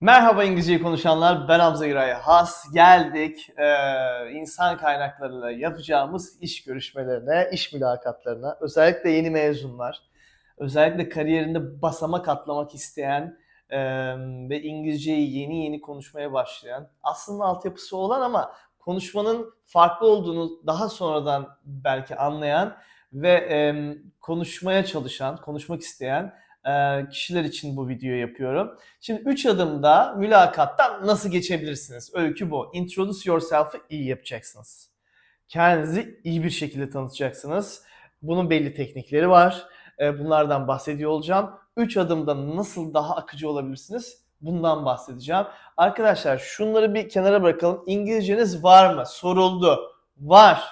Merhaba İngilizceyi konuşanlar, ben Hamza Giray Has. Geldik ee, insan kaynaklarıyla yapacağımız iş görüşmelerine, iş mülakatlarına. Özellikle yeni mezunlar, özellikle kariyerinde basamak atlamak isteyen ee, ve İngilizceyi yeni yeni konuşmaya başlayan, aslında altyapısı olan ama konuşmanın farklı olduğunu daha sonradan belki anlayan ve ee, konuşmaya çalışan, konuşmak isteyen e, kişiler için bu videoyu yapıyorum. Şimdi 3 adımda mülakattan nasıl geçebilirsiniz? Öykü bu. Introduce yourself'ı iyi yapacaksınız. Kendinizi iyi bir şekilde tanıtacaksınız. Bunun belli teknikleri var. E, Bunlardan bahsediyor olacağım. 3 adımda nasıl daha akıcı olabilirsiniz? Bundan bahsedeceğim. Arkadaşlar şunları bir kenara bırakalım. İngilizceniz var mı? Soruldu. Var.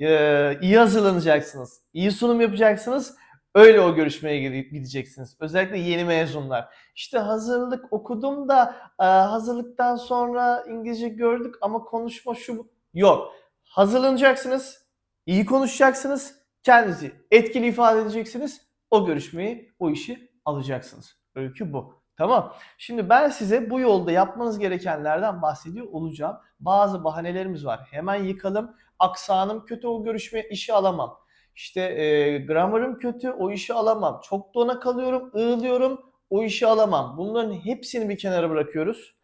Ee, iyi hazırlanacaksınız. İyi sunum yapacaksınız. Öyle o görüşmeye gide- gideceksiniz. Özellikle yeni mezunlar. İşte hazırlık okudum da hazırlıktan sonra İngilizce gördük ama konuşma şu. Yok. Hazırlanacaksınız. iyi konuşacaksınız. Kendinizi etkili ifade edeceksiniz. O görüşmeyi, o işi alacaksınız. Öykü bu. Tamam. Şimdi ben size bu yolda yapmanız gerekenlerden bahsediyor olacağım. Bazı bahanelerimiz var. Hemen yıkalım. Aksanım kötü o görüşme işi alamam. İşte e, gramarım kötü o işi alamam. Çok dona kalıyorum, ığlıyorum o işi alamam. Bunların hepsini bir kenara bırakıyoruz.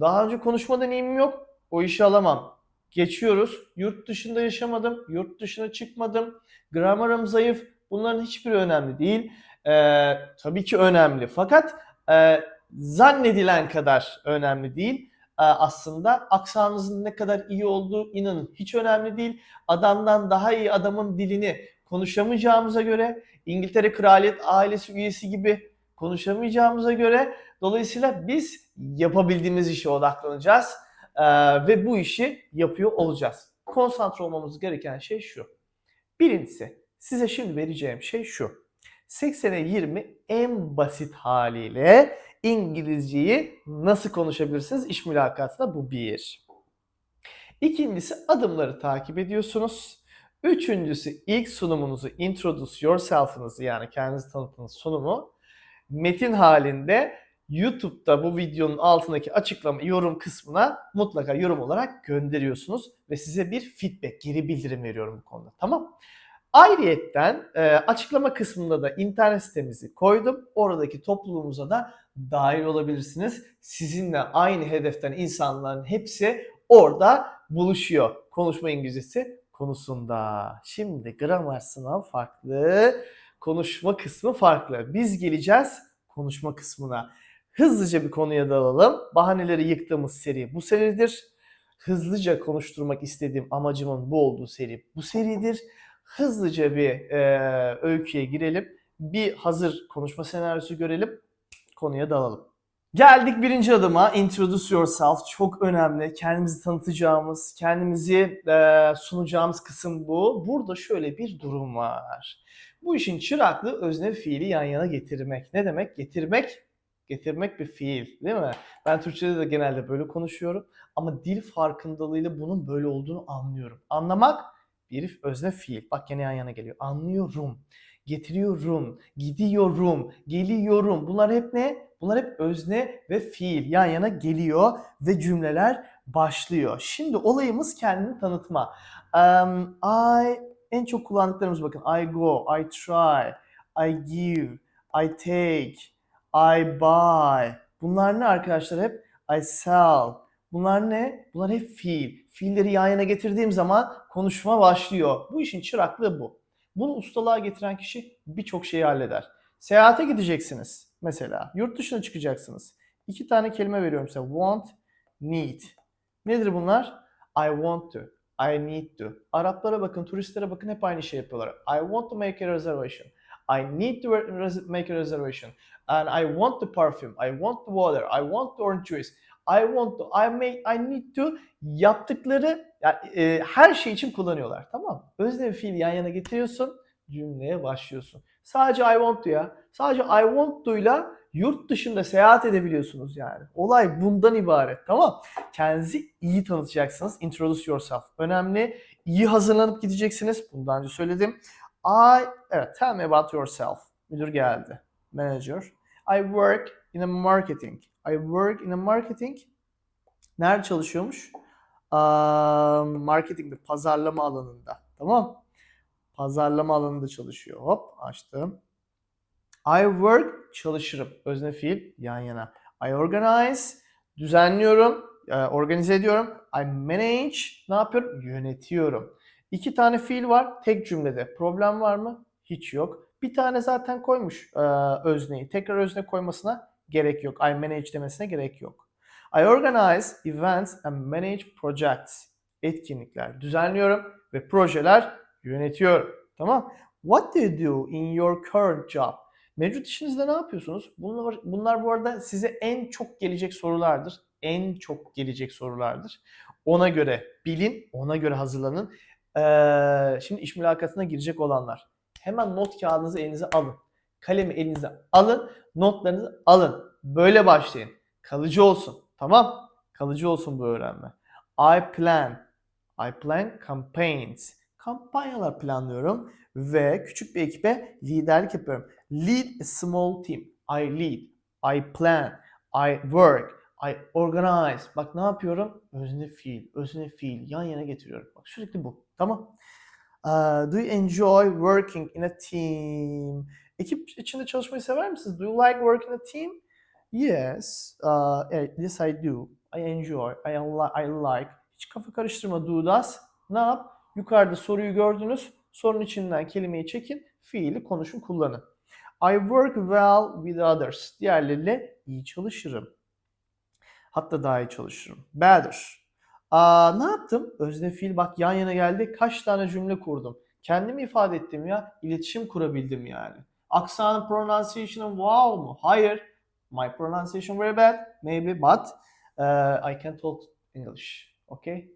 Daha önce konuşma deneyimim yok. O işi alamam. Geçiyoruz. Yurt dışında yaşamadım. Yurt dışına çıkmadım. Gramarım zayıf. Bunların hiçbiri önemli değil. Ee, tabii ki önemli. Fakat e, zannedilen kadar önemli değil. Ee, aslında aksanınızın ne kadar iyi olduğu inanın hiç önemli değil. Adamdan daha iyi adamın dilini konuşamayacağımıza göre İngiltere Kraliyet ailesi üyesi gibi konuşamayacağımıza göre dolayısıyla biz yapabildiğimiz işe odaklanacağız Ee, ve bu işi yapıyor olacağız. Konsantre olmamız gereken şey şu. Birincisi size şimdi vereceğim şey şu. 80'e 20 en basit haliyle İngilizceyi nasıl konuşabilirsiniz iş mülakatında bu bir. İkincisi adımları takip ediyorsunuz. Üçüncüsü ilk sunumunuzu introduce yourself'ınızı yani kendinizi tanıttığınız sunumu metin halinde YouTube'da bu videonun altındaki açıklama yorum kısmına mutlaka yorum olarak gönderiyorsunuz ve size bir feedback, geri bildirim veriyorum bu konuda. Tamam? Ayrıyetten açıklama kısmında da internet sitemizi koydum. Oradaki topluluğumuza da dahil olabilirsiniz. Sizinle aynı hedeften insanların hepsi orada buluşuyor. Konuşma İngilizcesi konusunda. Şimdi gramer sınav farklı, konuşma kısmı farklı. Biz geleceğiz konuşma kısmına. Hızlıca bir konuya dalalım. Bahaneleri yıktığımız seri bu seridir. Hızlıca konuşturmak istediğim amacımın bu olduğu seri bu seridir. Hızlıca bir e, öyküye girelim. Bir hazır konuşma senaryosu görelim. Konuya dalalım. Geldik birinci adıma. Introduce yourself. Çok önemli. Kendimizi tanıtacağımız, kendimizi e, sunacağımız kısım bu. Burada şöyle bir durum var. Bu işin çıraklığı özne fiili yan yana getirmek. Ne demek? Getirmek, getirmek bir fiil değil mi? Ben Türkçe'de de genelde böyle konuşuyorum. Ama dil farkındalığıyla bunun böyle olduğunu anlıyorum. Anlamak bir özne fiil. Bak yine yan yana geliyor. Anlıyorum, getiriyorum, gidiyorum, geliyorum. Bunlar hep ne? Bunlar hep özne ve fiil yan yana geliyor ve cümleler başlıyor. Şimdi olayımız kendini tanıtma. Um, I en çok kullandıklarımız bakın. I go, I try, I give, I take, I buy. Bunlar ne arkadaşlar hep? I sell. Bunlar ne? Bunlar hep fiil. Fiilleri yan yana getirdiğim zaman konuşma başlıyor. Bu işin çıraklığı bu. Bunu ustalığa getiren kişi birçok şeyi halleder. Seyahate gideceksiniz mesela. Yurt dışına çıkacaksınız. İki tane kelime veriyorum size. Want, need. Nedir bunlar? I want to. I need to. Araplara bakın, turistlere bakın hep aynı şey yapıyorlar. I want to make a reservation. I need to make a reservation. And I want the perfume. I want the water. I want the orange juice. I want to. I make. I need to. Yaptıkları yani, e, her şey için kullanıyorlar. Tamam mı? Özne ve fiil yan yana getiriyorsun. Cümleye başlıyorsun. Sadece I want to ya. Sadece I want to'yla yurt dışında seyahat edebiliyorsunuz yani. Olay bundan ibaret. Tamam Kendinizi iyi tanıtacaksınız. Introduce yourself. Önemli. İyi hazırlanıp gideceksiniz. Bundan önce söyledim. I, evet, tell me about yourself. Müdür geldi. Manager. I work in a marketing. I work in a marketing. Nerede çalışıyormuş? Aa, marketingde, pazarlama alanında. Tamam. Pazarlama alanında çalışıyor. Hop açtım. I work çalışırım. Özne fiil yan yana. I organize düzenliyorum, e, organize ediyorum. I manage ne yapıyorum? Yönetiyorum. İki tane fiil var tek cümlede. Problem var mı? Hiç yok. Bir tane zaten koymuş e, özneyi. Tekrar özne koymasına gerek yok. I manage demesine gerek yok. I organize events and manage projects. Etkinlikler düzenliyorum ve projeler yönetiyorum. Tamam? What do you do in your current job? Mevcut işinizde ne yapıyorsunuz? Bunlar, bunlar bu arada size en çok gelecek sorulardır. En çok gelecek sorulardır. Ona göre bilin, ona göre hazırlanın. Ee, şimdi iş mülakatına girecek olanlar. Hemen not kağıdınızı elinize alın. Kalemi elinize alın, notlarınızı alın. Böyle başlayın. Kalıcı olsun. Tamam? Kalıcı olsun bu öğrenme. I plan. I plan campaigns. Kampanyalar planlıyorum ve küçük bir ekibe liderlik yapıyorum. Lead a small team. I lead. I plan. I work. I organize. Bak ne yapıyorum? Özne fiil, özne fiil yan yana getiriyorum. Bak sürekli bu. Tamam. Uh, do you enjoy working in a team? Ekip içinde çalışmayı sever misiniz? Do you like working in a team? Yes. Uh, evet, yes I do. I enjoy. I, I like. Hiç kafa karıştırma do. Ne yap? Yukarıda soruyu gördünüz. Sorunun içinden kelimeyi çekin. Fiili konuşun kullanın. I work well with others. Diğerleriyle iyi çalışırım. Hatta daha iyi çalışırım. Better. Aa, ne yaptım? Özne fiil bak yan yana geldi. Kaç tane cümle kurdum. Kendimi ifade ettim ya. İletişim kurabildim yani. Aksan pronunciation'ım wow mu? Hayır. My pronunciation very bad. Maybe but uh, I can talk English. Okay?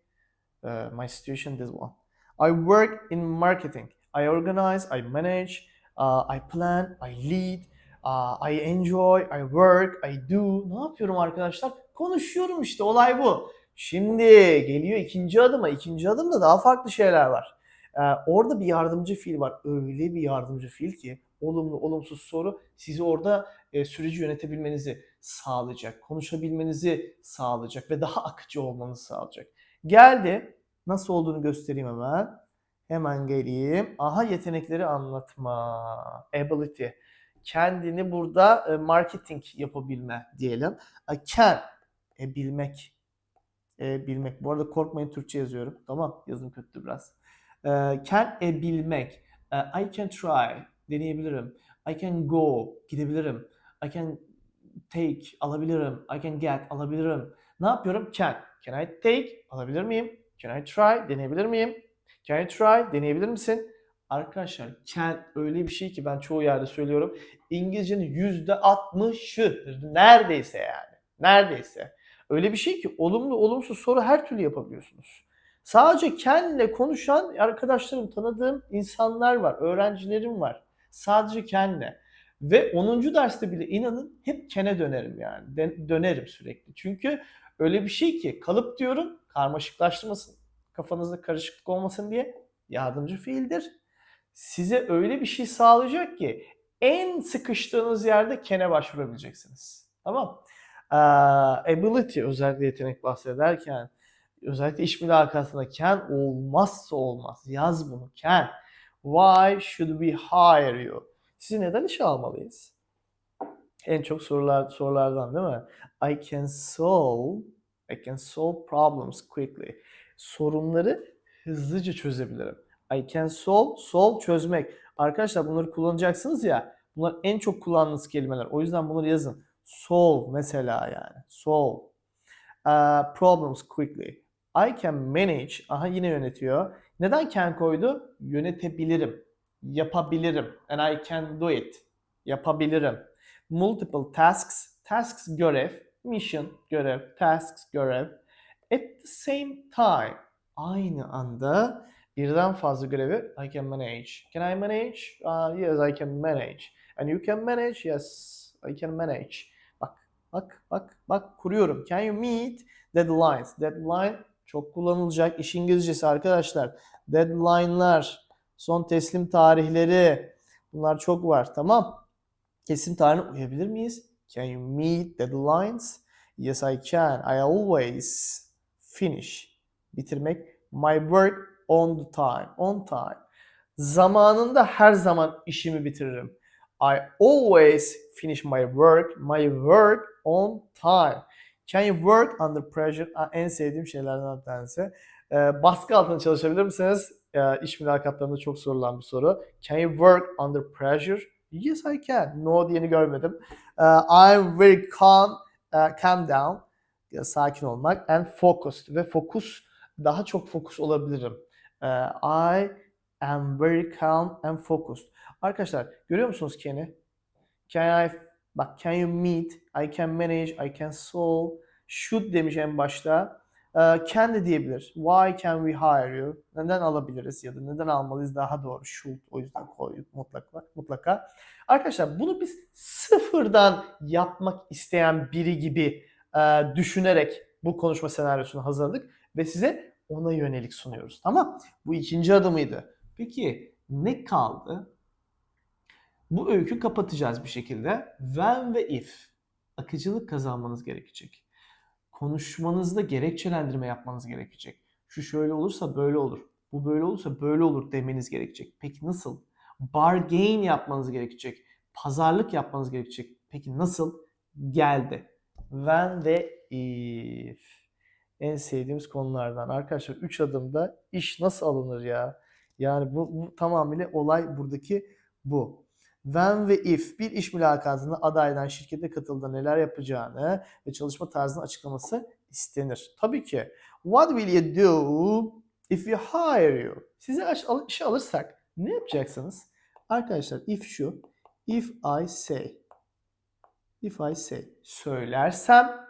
Uh, my situation this one. I work in marketing. I organize, I manage, uh, I plan, I lead, uh, I enjoy, I work, I do. Ne yapıyorum arkadaşlar? Konuşuyorum işte olay bu. Şimdi geliyor ikinci adıma. İkinci adımda daha farklı şeyler var. Ee, orada bir yardımcı fiil var. Öyle bir yardımcı fiil ki olumlu olumsuz soru sizi orada e, süreci yönetebilmenizi sağlayacak. Konuşabilmenizi sağlayacak ve daha akıcı olmanızı sağlayacak. Geldi. Nasıl olduğunu göstereyim hemen. Hemen geleyim. Aha yetenekleri anlatma. Ability. Kendini burada e, marketing yapabilme diyelim. E, Can. E, bilmek. E, bilmek. Bu arada korkmayın Türkçe yazıyorum. Tamam. Yazım kötü biraz. E, can e, bilmek. E, I can try. Deneyebilirim. I can go. Gidebilirim. I can take. Alabilirim. I can get. Alabilirim. Ne yapıyorum? Can. Can I take? Alabilir miyim? Can I try? Deneyebilir miyim? Can I try? Deneyebilir misin? Arkadaşlar can öyle bir şey ki ben çoğu yerde söylüyorum. İngilizcenin %60'ı neredeyse yani. Neredeyse. Öyle bir şey ki olumlu olumsuz soru her türlü yapabiliyorsunuz. Sadece can'le konuşan arkadaşlarım, tanıdığım insanlar var, öğrencilerim var. Sadece can'le. Ve 10. derste bile inanın hep can'e dönerim yani. De- dönerim sürekli. Çünkü öyle bir şey ki kalıp diyorum karmaşıklaştırmasın, kafanızda karışıklık olmasın diye yardımcı fiildir. Size öyle bir şey sağlayacak ki en sıkıştığınız yerde kene başvurabileceksiniz. Tamam. Ee, ability özellikle yetenek bahsederken özellikle iş mülakatında can olmazsa olmaz. Yaz bunu can. Why should we hire you? Sizi neden işe almalıyız? En çok sorular sorulardan değil mi? I can solve I can solve problems quickly. Sorunları hızlıca çözebilirim. I can solve, solve çözmek. Arkadaşlar bunları kullanacaksınız ya. Bunlar en çok kullandığınız kelimeler. O yüzden bunları yazın. Solve mesela yani. Solve. Uh, problems quickly. I can manage. Aha yine yönetiyor. Neden can koydu? Yönetebilirim. Yapabilirim. And I can do it. Yapabilirim. Multiple tasks. Tasks görev. Mission görev. Tasks görev. At the same time. Aynı anda birden fazla görevi I can manage. Can I manage? Uh, yes, I can manage. And you can manage? Yes, I can manage. Bak, bak, bak, bak kuruyorum. Can you meet deadlines? Deadline çok kullanılacak iş İngilizcesi arkadaşlar. Deadline'lar, son teslim tarihleri bunlar çok var tamam. Kesim tarihine uyabilir miyiz? Can you meet deadlines? Yes, I can. I always finish. Bitirmek. My work on the time. On time. Zamanında her zaman işimi bitiririm. I always finish my work, my work on time. Can you work under pressure? En sevdiğim şeylerden bir tanesi. Ee, baskı altında çalışabilir misiniz? Ee, iş mülakatlarında çok sorulan bir soru. Can you work under pressure? Yes, I can. No diyeni görmedim. Ee, I'm very calm, uh, calm down. Ya, Sakin olmak. And focused. Ve fokus, daha çok fokus olabilirim. Ee, I am very calm and focused. Arkadaşlar görüyor musunuz Ken'i? Can I, bak can you meet, I can manage, I can solve, should demiş en başta. Ee, can de diyebilir. Why can we hire you? Neden alabiliriz ya da neden almalıyız daha doğru. Should o yüzden koyduk mutlaka. mutlaka. Arkadaşlar bunu biz sıfırdan yapmak isteyen biri gibi e, düşünerek bu konuşma senaryosunu hazırladık ve size ona yönelik sunuyoruz. Tamam? Bu ikinci adımıydı. Peki ne kaldı? Bu öykü kapatacağız bir şekilde. When ve if. Akıcılık kazanmanız gerekecek. Konuşmanızda gerekçelendirme yapmanız gerekecek. Şu şöyle olursa böyle olur. Bu böyle olursa böyle olur demeniz gerekecek. Peki nasıl? Bargain yapmanız gerekecek. Pazarlık yapmanız gerekecek. Peki nasıl? Geldi. When ve if. En sevdiğimiz konulardan. Arkadaşlar 3 adımda iş nasıl alınır ya? Yani bu, bu tamamıyla olay buradaki bu. When ve if bir iş mülakatında adaydan şirkete katıldığında neler yapacağını ve çalışma tarzını açıklaması istenir. Tabii ki. What will you do if we hire you? Al- işe alırsak ne yapacaksınız? Arkadaşlar if şu. If I say. If I say. Söylersem.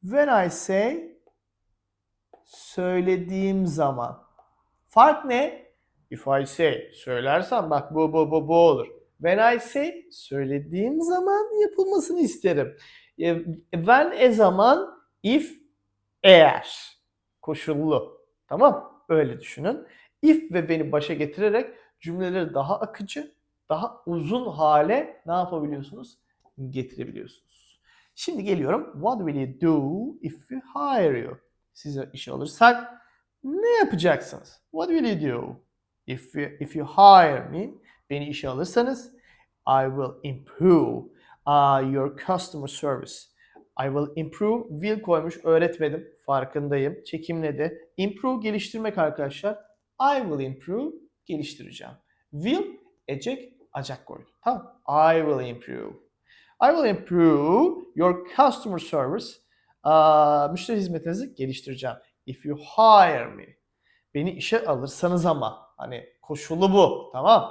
When I say. Söylediğim zaman. Fark ne? If I say. Söylersem bak bu bu bu bu olur. When I say söylediğim zaman yapılmasını isterim. E, When e zaman if eğer koşullu. Tamam? Öyle düşünün. If ve beni başa getirerek cümleleri daha akıcı, daha uzun hale ne yapabiliyorsunuz? Getirebiliyorsunuz. Şimdi geliyorum. What will you do if we hire you? Size işe alırsak ne yapacaksınız? What will you do if you, if you hire me? Beni işe alırsanız I will improve uh, your customer service. I will improve. Will koymuş öğretmedim. Farkındayım. Çekimledi. Improve geliştirmek arkadaşlar. I will improve geliştireceğim. Will ecek acak koydum. Tamam. I will improve. I will improve your customer service. Uh, müşteri hizmetinizi geliştireceğim. If you hire me. Beni işe alırsanız ama. Hani koşulu bu. Tamam.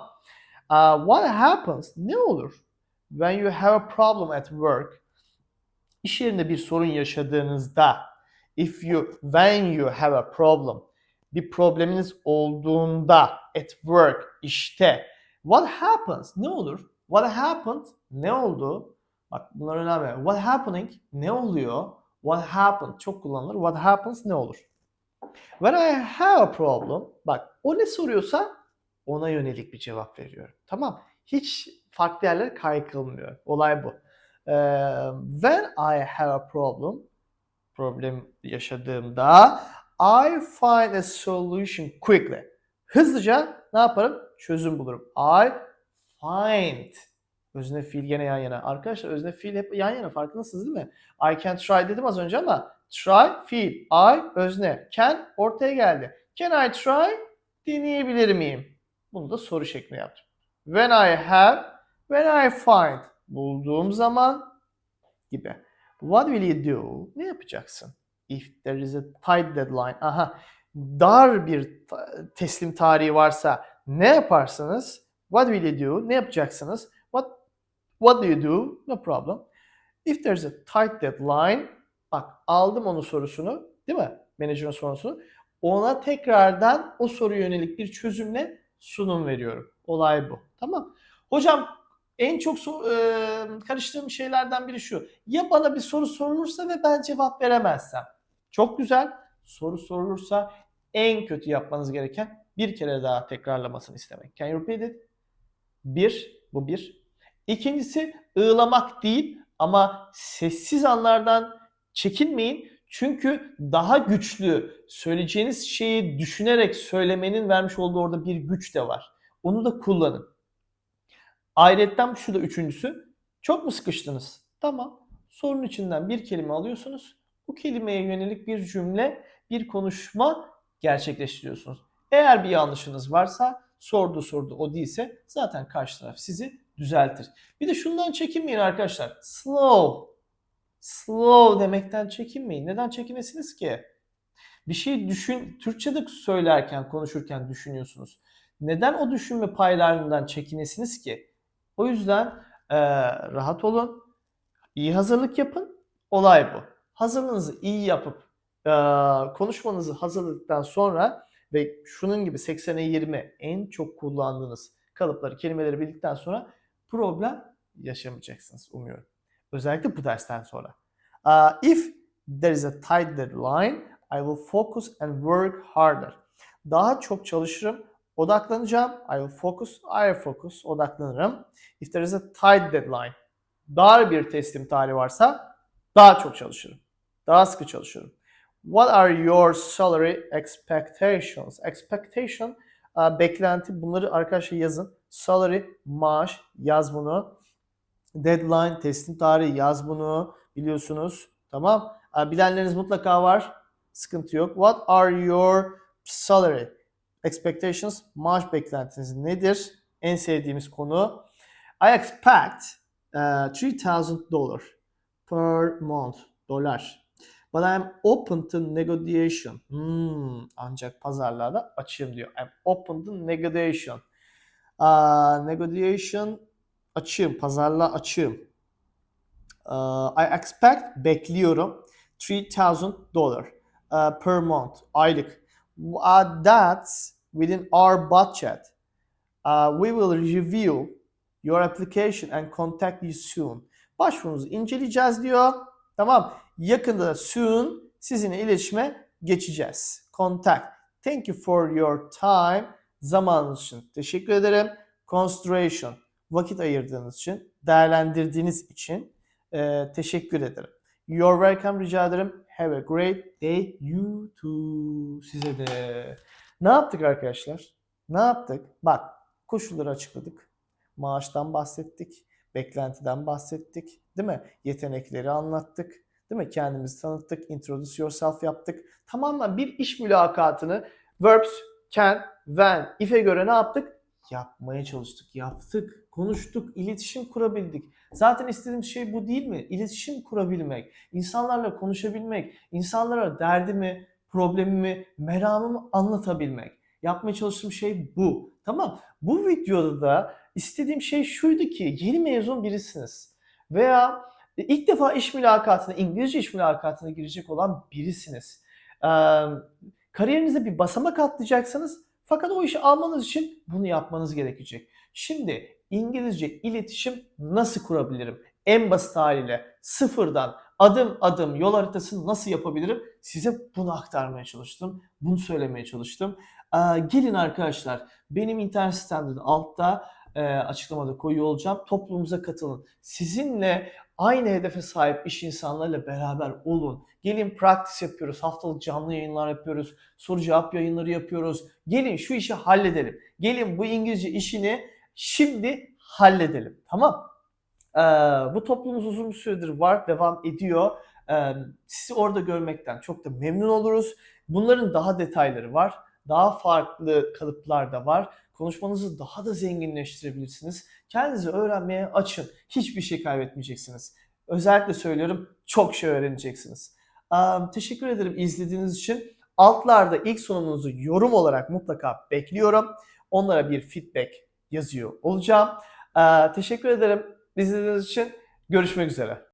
Uh, what happens? Ne olur? When you have a problem at work. İş yerinde bir sorun yaşadığınızda. If you, when you have a problem. Bir probleminiz olduğunda at work, işte. What happens? Ne olur? What happened? Ne oldu? Bak bunlar önemli. What happening? Ne oluyor? What happened? Çok kullanılır. What happens? Ne olur? When I have a problem. Bak o ne soruyorsa ona yönelik bir cevap veriyorum. Tamam. Hiç farklı yerlere kaykılmıyor. Olay bu. When I have a problem, problem yaşadığımda I find a solution quickly. Hızlıca ne yaparım? Çözüm bulurum. I find. Özne fiil gene yan yana. Arkadaşlar özne fiil hep yan yana farkındasınız değil mi? I can try dedim az önce ama try fiil. I özne. Can ortaya geldi. Can I try? Deneyebilir miyim? Bunu da soru şeklinde yaptım. When I have, when I find. Bulduğum zaman gibi. What will you do? Ne yapacaksın? If there is a tight deadline. Aha. Dar bir teslim tarihi varsa ne yaparsınız? What will you do? Ne yapacaksınız? What What do you do? No problem. If there's a tight deadline, bak aldım onun sorusunu, değil mi? Manager'ın sorusunu. Ona tekrardan o soruya yönelik bir çözümle sunum veriyorum. Olay bu. Tamam. Hocam en çok so- e, karıştığım şeylerden biri şu. Ya bana bir soru sorulursa ve ben cevap veremezsem. Çok güzel. Soru sorulursa en kötü yapmanız gereken bir kere daha tekrarlamasını istemek. Can you repeat it? Bir, bu bir. İkincisi ığlamak değil, Ama sessiz anlardan çekinmeyin. Çünkü daha güçlü söyleyeceğiniz şeyi düşünerek söylemenin vermiş olduğu orada bir güç de var. Onu da kullanın. Ayrıca şu da üçüncüsü. Çok mu sıkıştınız? Tamam. Sorun içinden bir kelime alıyorsunuz. Bu kelimeye yönelik bir cümle, bir konuşma gerçekleştiriyorsunuz. Eğer bir yanlışınız varsa sordu sordu o değilse zaten karşı taraf sizi düzeltir. Bir de şundan çekinmeyin arkadaşlar. Slow. Slow demekten çekinmeyin. Neden çekinesiniz ki? Bir şey düşün, Türkçe'de söylerken, konuşurken düşünüyorsunuz. Neden o düşünme paylarından çekinesiniz ki? O yüzden e, rahat olun, iyi hazırlık yapın. Olay bu. Hazırlığınızı iyi yapıp e, konuşmanızı hazırladıktan sonra ve şunun gibi 80'e 20 en çok kullandığınız kalıpları, kelimeleri bildikten sonra problem yaşamayacaksınız umuyorum. Özellikle bu dersten sonra. Uh, if there is a tight deadline, I will focus and work harder. Daha çok çalışırım, odaklanacağım. I will focus, I focus, odaklanırım. If there is a tight deadline, dar bir teslim tarihi varsa daha çok çalışırım. Daha sıkı çalışırım. What are your salary expectations? Expectation, beklenti. Bunları arkadaşlar yazın. Salary, maaş, yaz bunu. Deadline, teslim tarihi yaz bunu. Biliyorsunuz. Tamam. Bilenleriniz mutlaka var. Sıkıntı yok. What are your salary expectations? Maaş beklentiniz nedir? En sevdiğimiz konu. I expect uh, 3000 dollar per month. Dolar. But I'm open to negotiation. Hmm, ancak pazarlarda açığım diyor. I'm open to negotiation. Uh, negotiation açığım, pazarla açığım. Uh, I expect bekliyorum 3000 dollar uh, per month aylık. Uh, that's within our budget. Uh, we will review your application and contact you soon. Başvurunuzu inceleyeceğiz diyor. Tamam. Yakında soon sizinle iletişime geçeceğiz. Contact. Thank you for your time. Zamanınız için teşekkür ederim. Consideration. Vakit ayırdığınız için, değerlendirdiğiniz için e, teşekkür ederim. You're welcome rica ederim. Have a great day you too. Size de. Ne yaptık arkadaşlar? Ne yaptık? Bak koşulları açıkladık. Maaştan bahsettik. Beklentiden bahsettik. Değil mi? Yetenekleri anlattık. Değil mi? Kendimizi tanıttık. Introduce yourself yaptık. Tamamen bir iş mülakatını verbs, can, when, if'e göre ne yaptık? Yapmaya çalıştık. Yaptık. Konuştuk. iletişim kurabildik. Zaten istediğim şey bu değil mi? İletişim kurabilmek. insanlarla konuşabilmek. insanlara derdimi, problemimi, meramımı anlatabilmek. Yapmaya çalıştığım şey bu. Tamam. Bu videoda da istediğim şey şuydu ki yeni mezun birisiniz. Veya ilk defa iş mülakatına, İngilizce iş mülakatına girecek olan birisiniz. Ee, kariyerinize bir basamak atlayacaksınız. Fakat o işi almanız için bunu yapmanız gerekecek. Şimdi İngilizce iletişim nasıl kurabilirim? En basit haliyle sıfırdan adım adım yol haritasını nasıl yapabilirim? Size bunu aktarmaya çalıştım. Bunu söylemeye çalıştım. Ee, gelin arkadaşlar benim internet sitemde de altta e, açıklamada koyuyor olacağım. Toplumumuza katılın. Sizinle aynı hedefe sahip iş insanlarıyla beraber olun. Gelin practice yapıyoruz. Haftalık canlı yayınlar yapıyoruz. Soru cevap yayınları yapıyoruz. Gelin şu işi halledelim. Gelin bu İngilizce işini şimdi halledelim. Tamam. Ee, bu toplumumuz uzun bir süredir var, devam ediyor. Ee, sizi orada görmekten çok da memnun oluruz. Bunların daha detayları var. Daha farklı kalıplar da var. Konuşmanızı daha da zenginleştirebilirsiniz. Kendinizi öğrenmeye açın. Hiçbir şey kaybetmeyeceksiniz. Özellikle söylüyorum çok şey öğreneceksiniz. Ee, teşekkür ederim izlediğiniz için. Altlarda ilk sunumunuzu yorum olarak mutlaka bekliyorum. Onlara bir feedback yazıyor olacağım. Teşekkür ederim izlediğiniz için. Görüşmek üzere.